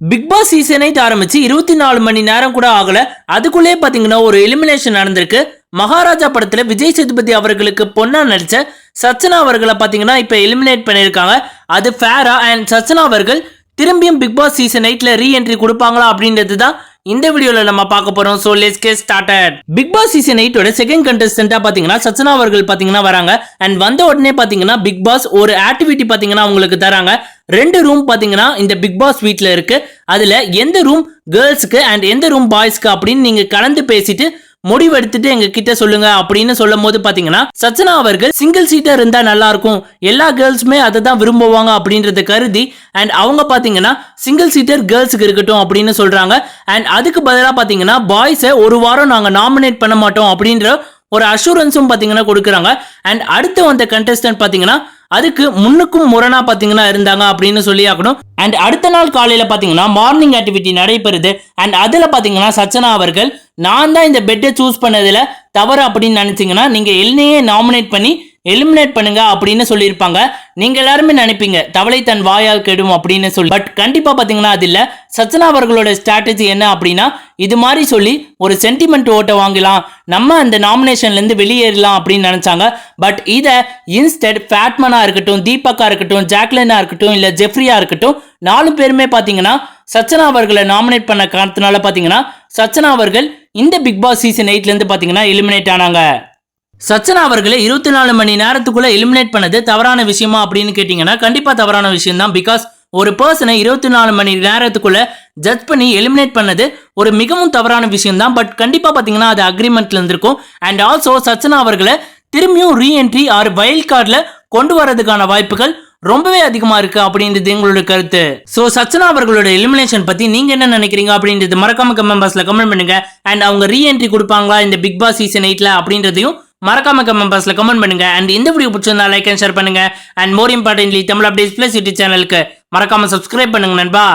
Big Boss season eight ஆரம்பிச்சு இருபத்தி நாலு மணி நேரம் கூட ஆகல. அதுக்குள்ளே பாத்தீங்கன்னா ஒரு எலிமினேஷன் நடந்திருக்கு. மகாராஜா படத்துல விஜய் சேதுபதி அவர்களுக்கு பொண்ணா நடிச்ச சச்சனா அவர்களை பாத்தீங்கன்னா இப்ப எலிமினேட் பண்ணியிருக்காங்க. அது ஃபேரா அண்ட் சச்சனா அவர்கள் திரும்பியும் பிக் பாஸ் சீசன் எயிட்ல ரீ என்ட்ரி கொடுப்பாங்களா அப்படின்றது தான் இந்த வீடியோல நம்ம பார்க்க போறோம். So let's get started Bigg Boss season எயிட்டோட second கண்டெஸ்டன்ட்டா பாத்தீங்கன்னா சச்சனா அவர்கள் பாத்தீங்கன்னா வராங்க. அண்ட் வந்த உடனே பாத்தீங்கன்னா பிக் பாஸ் ஒரு ஆக்டிவிட்டி பாத்தீங்கன்னா உங்களுக்கு தராங்க. ரெண்டு ரூம் பாத்தீங்கன்னா இந்த பிக் பாஸ் வீட்ல இருக்கு. அதுல எந்த ரூம் கேர்ள்ஸ்க்கு அண்ட் எந்த ரூம் பாய்ஸ்க்கு அப்படின்னு நீங்க கலந்து பேசிட்டு முடிவெடுத்துட்டு எங்க கிட்ட சொல்லுங்க அப்படின்னு சொல்லும் போது பாத்தீங்கன்னா சச்சனா அவர்கள் சிங்கிள் சீட்டர் இருந்தா நல்லா இருக்கும் எல்லா கேர்ள்ஸுமே அதை தான் விரும்புவாங்க அப்படின்றத கருதி அண்ட் அவங்க பாத்தீங்கன்னா சிங்கிள் சீட்டர் கேர்ள்ஸுக்கு இருக்கட்டும் அப்படின்னு சொல்றாங்க. அண்ட் அதுக்கு பதிலா பாத்தீங்கன்னா பாய்ஸை ஒரு வாரம் நாங்க நாமினேட் பண்ண மாட்டோம் அப்படின்ற ஒரு அஷூரன்ஸும் பார்த்தீங்கன்னா கொடுக்குறாங்க. அண்ட் அடுத்து வந்த கண்டஸ்டன்ட் பார்த்தீங்கன்னா அதுக்கு முன்னுக்கும் முரணா பார்த்தீங்கன்னா இருந்தாங்க அப்படின்னு சொல்லி ஆகணும். அண்ட் அடுத்த நாள் காலையில் பாத்தீங்கன்னா மார்னிங் ஆக்டிவிட்டி நடைபெறுது. அண்ட் அதுல பார்த்தீங்கன்னா சச்சனா அவர்கள் நான் தான் இந்த பெட்டை சூஸ் பண்ணதுல தவறு அப்படின்னு நினைச்சீங்கன்னா நீங்க என்னையே நாமினேட் பண்ணி எலிமினேட் பண்ணுங்க அப்படின்னு சொல்லியிருப்பாங்க. நீங்க எல்லாருமே நினைப்பீங்க தவளை தன் வாயால் கெடும் அப்படின்னு சொல்லி. பட் கண்டிப்பா பாத்தீங்கன்னா அது இல்ல. சச்சனா அவர்களோட ஸ்ட்ராட்டஜி என்ன அப்படின்னா இது மாதிரி சொல்லி ஒரு சென்டிமெண்ட் ஓட்டை வாங்கலாம். நம்ம அந்த நாமினேஷன்ல இருந்து வெளியேறலாம் அப்படின்னு நினைச்சாங்க. பட் இதை இன்ஸ்டெட் ஃபேட்மனா இருக்கட்டும் தீபக்கா இருக்கட்டும் ஜாக்லினா இருக்கட்டும் இல்ல ஜெஃப்ரியா இருக்கட்டும் நாலு பேருமே பாத்தீங்கன்னா சச்சனா அவர்களை நாமினேட் பண்ண காரணத்தினால பாத்தீங்கன்னா சச்சனா அவர்கள் இந்த பிக் பாஸ் சீசன் எயிட்ல இருந்து பாத்தீங்கன்னா எலிமினேட் ஆனாங்க. சச்சனா அவர்களை இருபத்தி நாலு மணி நேரத்துக்குள்ள எலிமினேட் பண்ணது தவறான விஷயமா அப்படின்னு கேட்டீங்கன்னா கண்டிப்பா தவறான விஷயம் தான் பிகாஸ் ஒரு பர்சனை இருபத்தி நாலு மணி நேரத்துக்குள்ள ஜட்ஜ் பண்ணி எலிமினேட் பண்ணது ஒரு மிகவும் தவறான விஷயம் தான் பட் கண்டிப்பா பாத்தீங்கன்னா அது அக்ரிமெண்ட்ல இருந்திருக்கும். அண்ட் ஆல்சோ சச்சனா அவர்களை திரும்பியும் ரீஎன்ட்ரி ஆர் வைல்ட் கார்டில் கொண்டு வரதுக்கான வாய்ப்புகள் ரொம்பவே அதிகமா இருக்கு அப்படின்றது எங்களோட கருத்து. சோ சச்சனா அவர்களோட எலிமினேஷன் பத்தி நீங்க என்ன நினைக்கிறீங்க அப்படின்றது மறக்காம கமெண்ட் பாக்ஸ்ல கமெண்ட் பண்ணுங்க. அண்ட் அவங்க ரீஎன்ட்ரி கொடுப்பாங்களா இந்த பிக் பாஸ் சீசன் எயிட்ல அப்படின்றதையும் மறக்காம கமெண்ட் பாக்ஸ்ல கமெண்ட் பண்ணுங்க. அண்ட் இந்த வீடியோ பிடிச்சிருந்தா லைக் அண்ட் ஷேர் பண்ணுங்க. And more importantly Tamil updates plus YouTube சேனலுக்கு மறக்காம சப்ஸ்கிரைப் பண்ணுங்க நண்பா.